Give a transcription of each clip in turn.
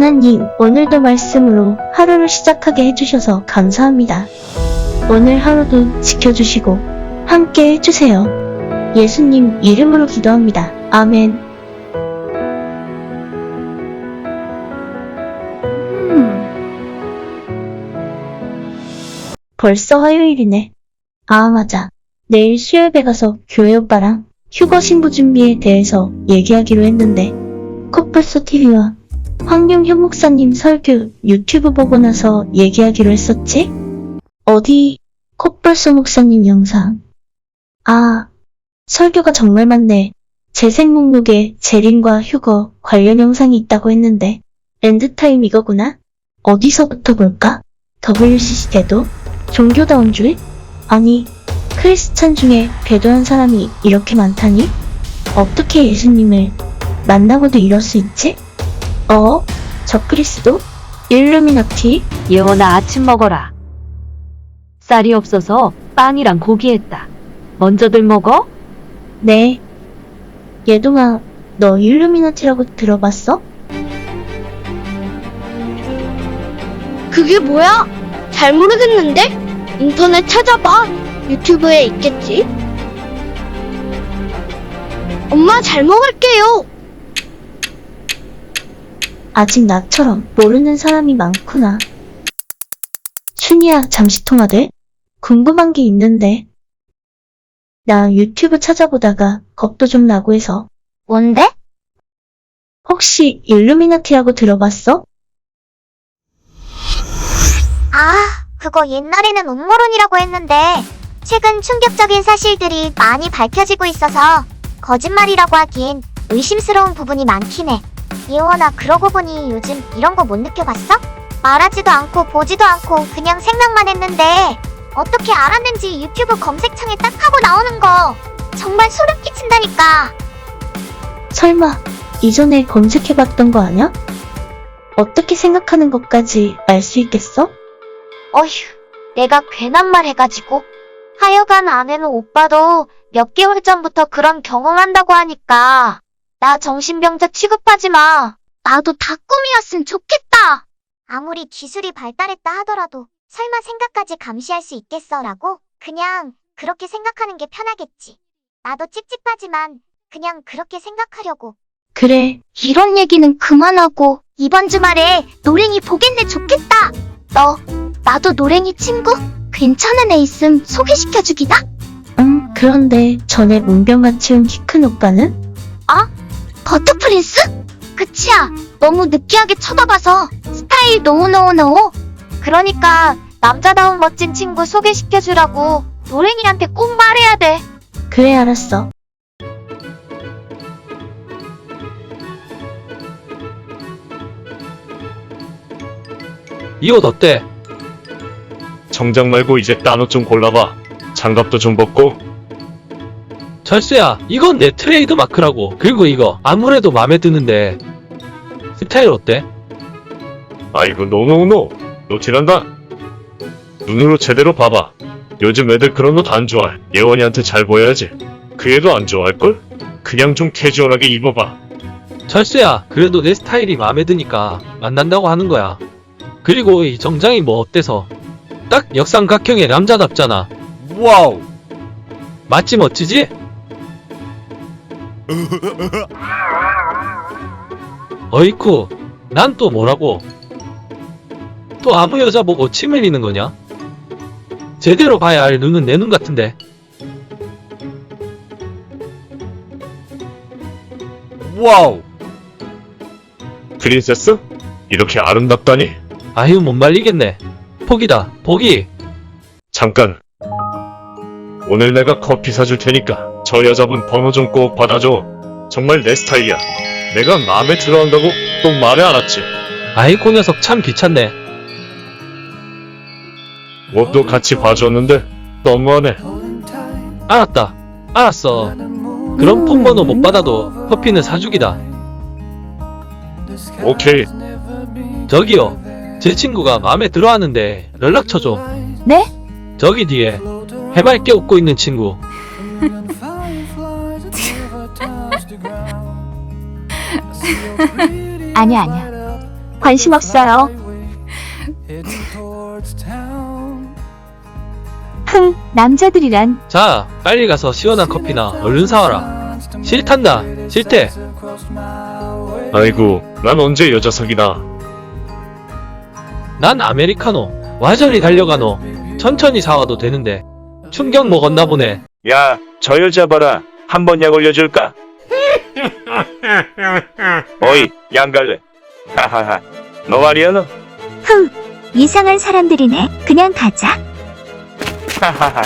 하나님, 오늘도 말씀으로 하루를 시작하게 해주셔서 감사합니다. 오늘 하루도 지켜주시고 함께 해주세요. 예수님 이름으로 기도합니다. 아멘. 벌써 화요일이네. 아, 맞아. 내일 수요일에 가서 교회 오빠랑 휴거 신부 준비에 대해서 얘기하기로 했는데, 커플소 TV와 황룡 현 목사님 설교 유튜브 보고 나서 얘기하기로 했었지? 어디, 커플소 목사님 영상. 아, 설교가 정말 많네. 재생 목록에 재림과 휴거 관련 영상이 있다고 했는데, 엔드타임 이거구나? 어디서부터 볼까? WCC 대도? 종교다운 줄? 아니, 크리스찬 중에 배도한 사람이 이렇게 많다니? 어떻게 예수님을 만나고도 이럴 수 있지? 어? 저 그리스도? 일루미나티? 예원아 아침 먹어라. 쌀이 없어서 빵이랑 고기 했다. 먼저들 먹어? 네. 예동아, 너 일루미나티라고 들어봤어? 그게 뭐야? 잘 모르겠는데? 인터넷 찾아봐. 유튜브에 있겠지? 엄마 잘 먹을게요. 아직 나처럼 모르는 사람이 많구나. 춘이야, 잠시 통화돼? 궁금한 게 있는데. 나 유튜브 찾아보다가 겁도 좀 나고 해서. 뭔데? 혹시 일루미나티라고 들어봤어? 아, 그거 옛날에는 음모론이라고 했는데 최근 충격적인 사실들이 많이 밝혀지고 있어서 거짓말이라고 하긴 의심스러운 부분이 많긴 해. 예원아, 그러고 보니 요즘 이런 거 못 느껴봤어? 말하지도 않고 보지도 않고 그냥 생각만 했는데 어떻게 알았는지 유튜브 검색창에 딱 하고 나오는 거 정말 소름 끼친다니까. 설마, 이전에 검색해봤던 거 아냐? 어떻게 생각하는 것까지 알 수 있겠어? 어휴, 내가 괜한 말 해가지고. 하여간 아내는 오빠도 몇 개월 전부터 그런 경험한다고 하니까 나 정신병자 취급하지 마. 나도 다 꿈이었으면 좋겠다. 아무리 기술이 발달했다 하더라도 설마 생각까지 감시할 수 있겠어라고? 그냥 그렇게 생각하는 게 편하겠지. 나도 찝찝하지만 그냥 그렇게 생각하려고. 그래, 이런 얘기는 그만하고 이번 주말에 노랭이 보겠네 좋겠다. 너 나도 노랭이 친구 괜찮은 애 있음 소개시켜주기다. 응, 그런데 전에 문병같이 온키큰 오빠는? 버터 프린스? 그치야. 너무 느끼하게 쳐다봐서 스타일 노노노. 그러니까 남자다운 멋진 친구 소개시켜주라고 노랭이한테 꼭 말해야 돼. 그래, 알았어. 이 옷 어때? 정장 말고 이제 딴 옷 좀 골라봐. 장갑도 좀 벗고. 철수야, 이건 내 트레이드 마크라고. 그리고 이거 아무래도 마음에 드는데 스타일 어때? 아이고 노노노. 노티란다. 눈으로 제대로 봐봐. 요즘 애들 그런 옷 안 좋아해. 예원이한테 잘 보여야지. 그 애도 안 좋아할걸? 그냥 좀 캐주얼하게 입어봐. 철수야, 그래도 내 스타일이 마음에 드니까 만난다고 하는 거야. 그리고 이 정장이 뭐 어때서? 딱 역삼각형의 남자답잖아. 와우. 맞지 멋지지? 어이쿠, 난 또 뭐라고? 또 아무 여자 보고 침 흘리는 거냐? 제대로 봐야 할 눈은 내 눈 같은데. 와우. 프린세스? 이렇게 아름답다니? 아유 못 말리겠네. 포기다, 포기. 잠깐. 오늘 내가 커피 사줄 테니까 저 여자분 번호 좀 꼭 받아줘. 정말 내 스타일이야. 내가 마음에 들어 한다고 꼭 말해 알았지? 아이고 녀석 참 귀찮네. 옷도 같이 봐줬는데 너무하네. 알았다. 알았어. 그럼 폰 번호 못 받아도 커피는 사주기다. 오케이. 저기요. 제 친구가 마음에 들어 하는데 연락처 좀. 네? 저기 뒤에 해맑게 웃고 있는 친구. 아니야, 아니야. 관심 없어요. 흥, 남자들이란 자, 빨리 가서 시원한 커피나 얼른 사와라. 싫단다. 싫대. 아이고, 난 언제 여자 사귀나. 난 아메리카노. 와저리 달려가노. 천천히 사와도 되는데. 충격 먹었나 보네. 야, 저 여자 봐라. 한번 약 올려줄까? 어이, 양갈래. 하하하. 너 말이야, 너? 흥, 이상한 사람들이네. 그냥 가자. 하하하.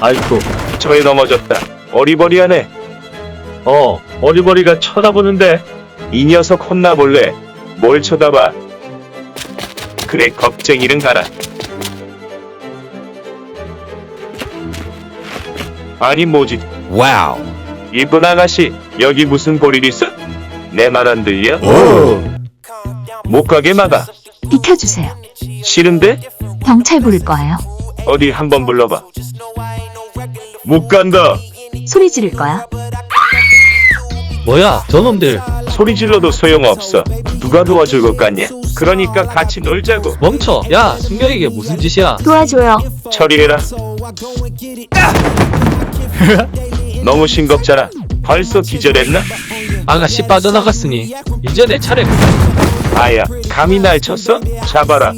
아이고, 저에 넘어졌다. 어리버리하네. 어, 어리버리가 쳐다보는데. 이 녀석 혼나볼래? 뭘 쳐다봐? 그래, 겁쟁이는 가라. 아니, 뭐지? 와우. 이쁜 아가씨, 여기 무슨 볼일 있어? 내 말 안 들려? 못 가게 막아. 비켜주세요. 싫은데? 경찰 부를 거예요. 어디 한번 불러봐. 못 간다. 소리 지를 거야. 뭐야, 저놈들. 소리 질러도 소용없어. 누가 도와줄 것 같냐? 그러니까 같이 놀자고. 멈춰. 야, 순경에게 무슨 짓이야? 도와줘요. 처리해라. 너무 싱겁잖아. 벌써 기절했나? 아가씨 빠져나갔으니 이제 내 차례. 아야, 감히 날 쳤어? 잡아라.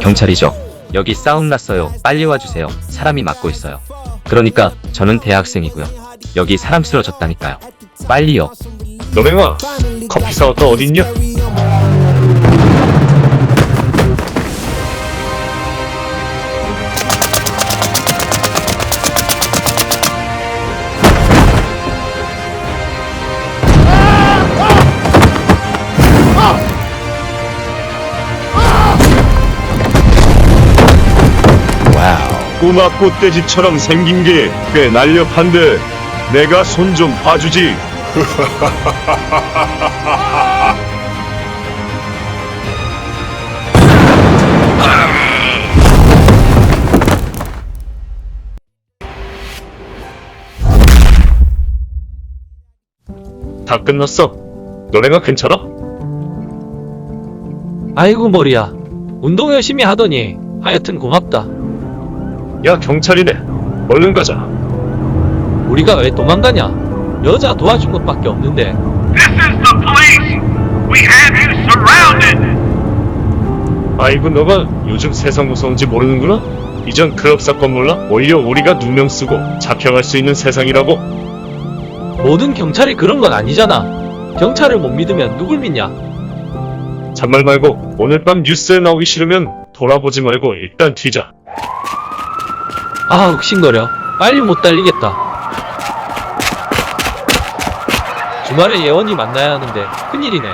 경찰이죠. 여기 싸움 났어요. 빨리 와주세요. 사람이 맞고 있어요. 그러니까 저는 대학생이고요. 여기 사람 쓰러졌다니까요. 빨리요. 너맹아, 커피 사왔다 어딨냐? 꼬마 꽃돼지처럼 생긴 게 꽤 날렵한데 내가 손 좀 봐주지. 다 끝났어. 너네가 괜찮아? 아이고 머리야. 운동 열심히 하더니 하여튼 고맙다. 야 경찰이네. 얼른 가자. 우리가 왜 도망가냐? 여자 도와준 것밖에 없는데. 아이고 너가 요즘 세상 무서운지 모르는구나? 이전 클럽 사건 몰라? 오히려 우리가 누명 쓰고 잡혀갈 수 있는 세상이라고? 모든 경찰이 그런 건 아니잖아. 경찰을 못 믿으면 누굴 믿냐? 잔말 말고 오늘 밤 뉴스에 나오기 싫으면 돌아보지 말고 일단 튀자. 아, 욱신거려. 빨리 못 달리겠다. 주말에 예원이 만나야 하는데 큰일이네.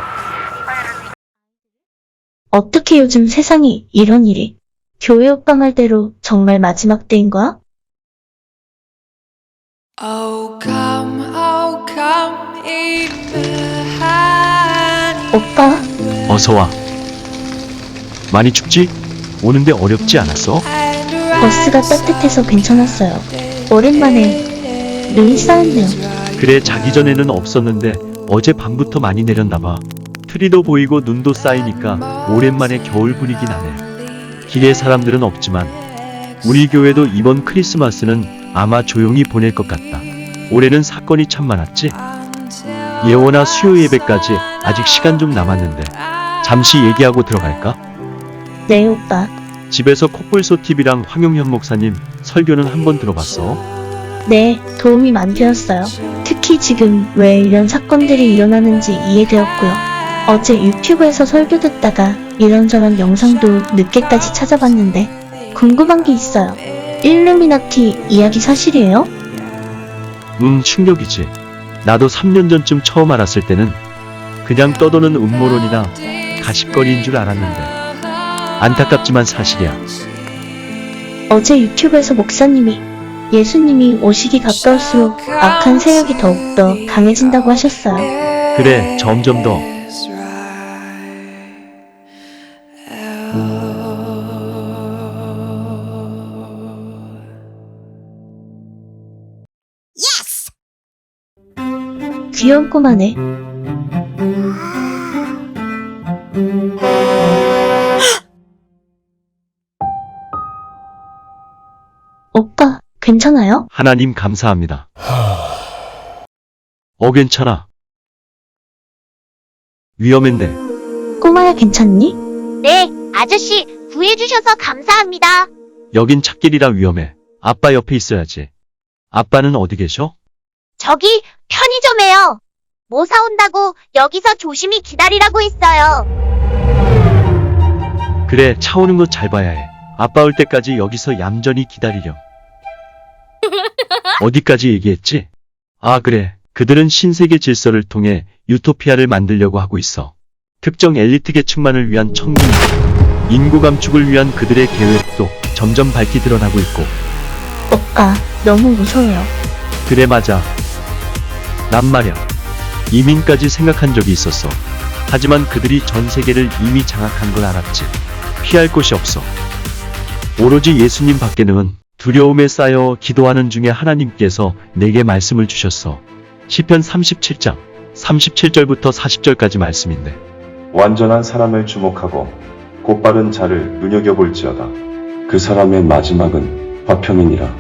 어떻게 요즘 세상이 이런 일이? 교회 오빠 말대로 정말 마지막 때인 거야? Oh, come, oh, come. 오빠, 어서 와. 많이 춥지? 오는데 어렵지 않았어? 버스가 따뜻해서 괜찮았어요. 오랜만에 눈이 쌓였네요. 그래 자기 전에는 없었는데 어제 밤부터 많이 내렸나 봐. 트리도 보이고 눈도 쌓이니까 오랜만에 겨울 분위기 나네. 길에 사람들은 없지만 우리 교회도 이번 크리스마스는 아마 조용히 보낼 것 같다. 올해는 사건이 참 많았지. 예원아 수요 예배까지 아직 시간 좀 남았는데 잠시 얘기하고 들어갈까? 네, 오빠. 집에서 콧불소 TV랑 황용현 목사님 설교는 한번 들어봤어? 네, 도움이 많이 되었어요. 특히 지금 왜 이런 사건들이 일어나는지 이해되었고요. 어제 유튜브에서 설교 듣다가 이런저런 영상도 늦게까지 찾아봤는데 궁금한 게 있어요. 일루미나티 이야기 사실이에요? 음, 충격이지. 나도 3년 전쯤 처음 알았을 때는 그냥 떠도는 음모론이나 가십거리인 줄 알았는데 안타깝지만 사실이야. 어제 유튜브에서 목사님이 예수님이 오시기 가까울수록 악한 세력이 더욱더 강해진다고 하셨어요. 그래, 점점 더. 귀여운 꼬마네. 오빠, 괜찮아요? 하나님 감사합니다. 어, 괜찮아. 위험했네. 꼬마야 괜찮니? 네, 아저씨, 구해주셔서 감사합니다. 여긴 찾길이라 위험해. 아빠 옆에 있어야지. 아빠는 어디 계셔? 저기, 편의점에요. 뭐 사온다고 여기서 조심히 기다리라고 했어요. 그래, 차 오는 거 잘 봐야 해. 아빠 올 때까지 여기서 얌전히 기다리렴. 어디까지 얘기했지? 아, 그래. 그들은 신세계 질서를 통해 유토피아를 만들려고 하고 있어. 특정 엘리트 계층만을 위한 청문, 인구 감축을 위한 그들의 계획도 점점 밝히 드러나고 있고. 오빠, 너무 무서워요. 그래, 맞아. 난 말야. 이민까지 생각한 적이 있었어. 하지만 그들이 전 세계를 이미 장악한 걸 알았지. 피할 곳이 없어. 오로지 예수님 밖에는 두려움에 쌓여 기도하는 중에 하나님께서 내게 말씀을 주셨어. 시편 37장 37절부터 40절까지 말씀인데 완전한 사람을 주목하고 곧바른 자를 눈여겨볼지어다. 그 사람의 마지막은 화평이니라.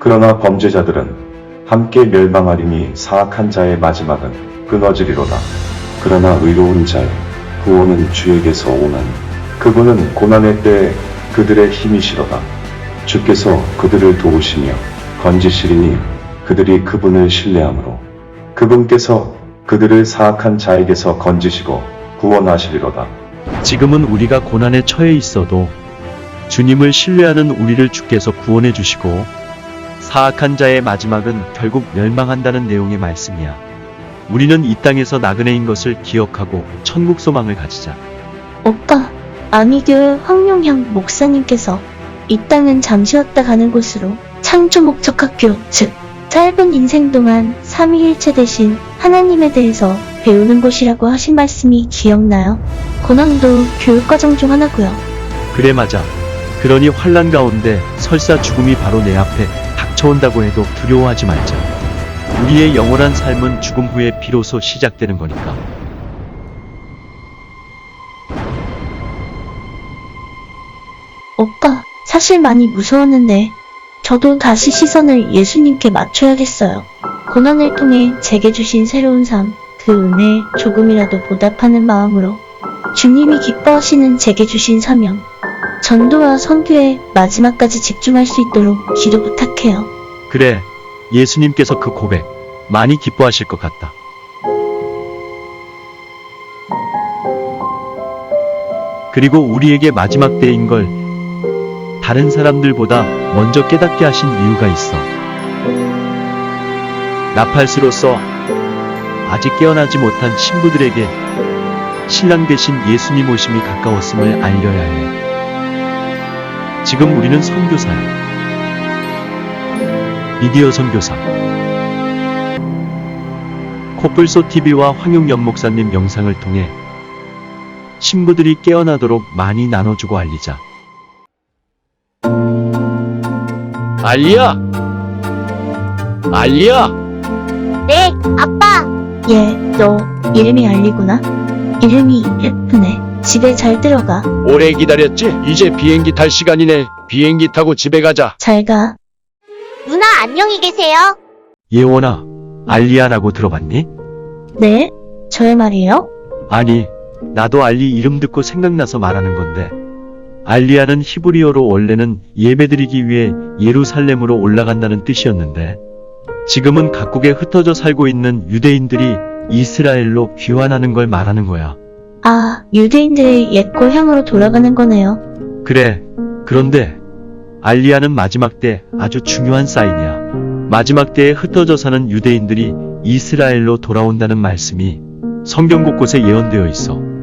그러나 범죄자들은 함께 멸망하리니 사악한 자의 마지막은 끊어지리로다. 그러나 의로운 자의 구원은 주에게서 오나니 그분은 고난의 때에 그들의 힘이시로다. 주께서 그들을 도우시며 건지시리니 그들이 그분을 신뢰함으로 그분께서 그들을 사악한 자에게서 건지시고 구원하시리로다. 지금은 우리가 고난에 처해 있어도 주님을 신뢰하는 우리를 주께서 구원해 주시고 사악한 자의 마지막은 결국 멸망한다는 내용의 말씀이야. 우리는 이 땅에서 나그네인 것을 기억하고 천국 소망을 가지자. 오빠, 아미교회 황용향 목사님께서 이 땅은 잠시 왔다 가는 곳으로 창조 목적 학교, 즉 짧은 인생 동안 삼위일체 대신 하나님에 대해서 배우는 곳이라고 하신 말씀이 기억나요? 고난도 교육과정 중 하나고요. 그래 맞아. 그러니 환란 가운데 설사 죽음이 바로 내 앞에 닥쳐온다고 해도 두려워하지 말자. 우리의 영원한 삶은 죽음 후에 비로소 시작되는 거니까. 오빠, 사실 많이 무서웠는데 저도 다시 시선을 예수님께 맞춰야겠어요. 고난을 통해 제게 주신 새로운 삶, 그 은혜에 조금이라도 보답하는 마음으로 주님이 기뻐하시는 제게 주신 사명, 전도와 선교에 마지막까지 집중할 수 있도록 기도 부탁해요. 그래. 예수님께서 그 고백 많이 기뻐하실 것 같다. 그리고 우리에게 마지막 때인 걸 다른 사람들보다 먼저 깨닫게 하신 이유가 있어. 나팔수로서 아직 깨어나지 못한 신부들에게 신랑 대신 예수님 오심이 가까웠음을 알려야 해. 지금 우리는 선교사야. 미디어 선교사. 코뿔소 TV와 황용연 목사님 영상을 통해 신부들이 깨어나도록 많이 나눠주고 알리자. 알리야! 알리야! 네, 아빠. 얘, 너 이름이 알리구나? 이름이 예쁘네. 집에 잘 들어가. 오래 기다렸지? 이제 비행기 탈 시간이네. 비행기 타고 집에 가자. 잘 가. 누나 안녕히 계세요. 예원아, 알리야라고 들어봤니? 네? 저의 말이에요? 아니, 나도 알리 이름 듣고 생각나서 말하는 건데. 알리야는 히브리어로 원래는 예배드리기 위해 예루살렘으로 올라간다는 뜻이었는데, 지금은 각국에 흩어져 살고 있는 유대인들이 이스라엘로 귀환하는 걸 말하는 거야. 아, 유대인들의 옛 고향으로 돌아가는 거네요. 그래. 그런데 알리야는 마지막 때 아주 중요한 사인이야. 마지막 때에 흩어져 사는 유대인들이 이스라엘로 돌아온다는 말씀이 성경 곳곳에 예언되어 있어.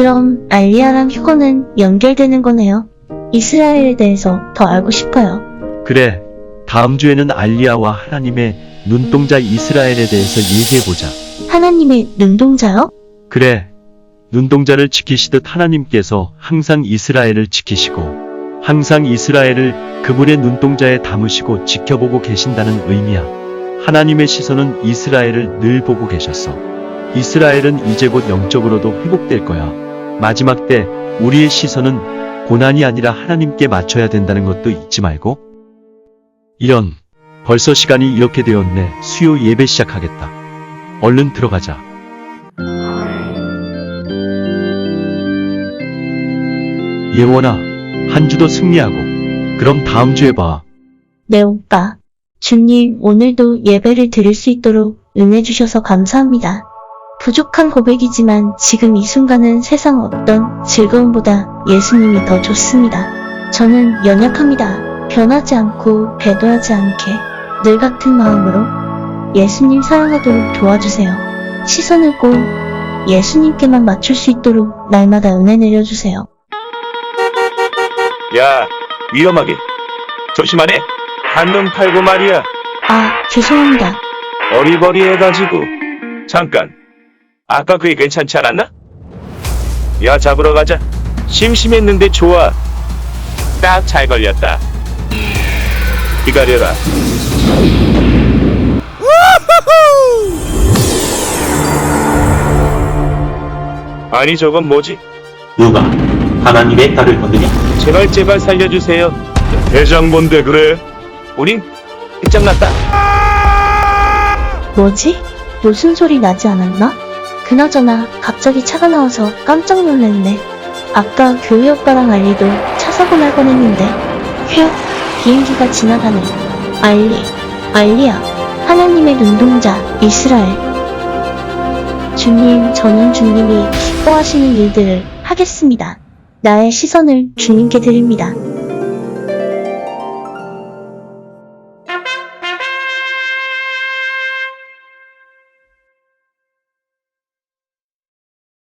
그럼 알리아랑 휴거는 연결되는 거네요. 이스라엘에 대해서 더 알고 싶어요. 그래. 다음 주에는 알리야와 하나님의 눈동자 이스라엘에 대해서 얘기해보자. 하나님의 눈동자요? 그래. 눈동자를 지키시듯 하나님께서 항상 이스라엘을 지키시고 항상 이스라엘을 그분의 눈동자에 담으시고 지켜보고 계신다는 의미야. 하나님의 시선은 이스라엘을 늘 보고 계셨어. 이스라엘은 이제 곧 영적으로도 회복될 거야. 마지막 때 우리의 시선은 고난이 아니라 하나님께 맞춰야 된다는 것도 잊지 말고. 이런, 벌써 시간이 이렇게 되었네. 수요 예배 시작하겠다. 얼른 들어가자. 예원아, 한 주도 승리하고. 그럼 다음 주에 봐. 네, 오빠. 주님, 오늘도 예배를 드릴 수 있도록 은혜 주셔서 감사합니다. 부족한 고백이지만 지금 이 순간은 세상 어떤 즐거움보다 예수님이 더 좋습니다. 저는 연약합니다. 변하지 않고 배도하지 않게 늘 같은 마음으로 예수님 사랑하도록 도와주세요. 시선을 꼭 예수님께만 맞출 수 있도록 날마다 은혜 내려주세요. 야, 위험하게. 조심하네. 한눈 팔고 말이야. 아, 죄송합니다. 어리버리해가지고. 잠깐. 아까 그게 괜찮지 않았나? 야, 잡으러 가자. 심심했는데 좋아. 딱 잘 걸렸다. 기다려라. 아니 저건 뭐지? 누가 하나님의 딸을 건드냐? 제발 제발 살려주세요. 대장 뭔데 그래? 우린 끝장났다. 뭐지? 무슨 소리 나지 않았나? 그나저나 갑자기 차가 나와서 깜짝 놀랐네. 아까 교회 오빠랑 알리도 차 사고 날 뻔했는데. 휴, 비행기가 지나가네. 알리, 알리야. 하나님의 눈동자, 이스라엘. 주님, 저는 주님이 기뻐하시는 일들을 하겠습니다. 나의 시선을 주님께 드립니다.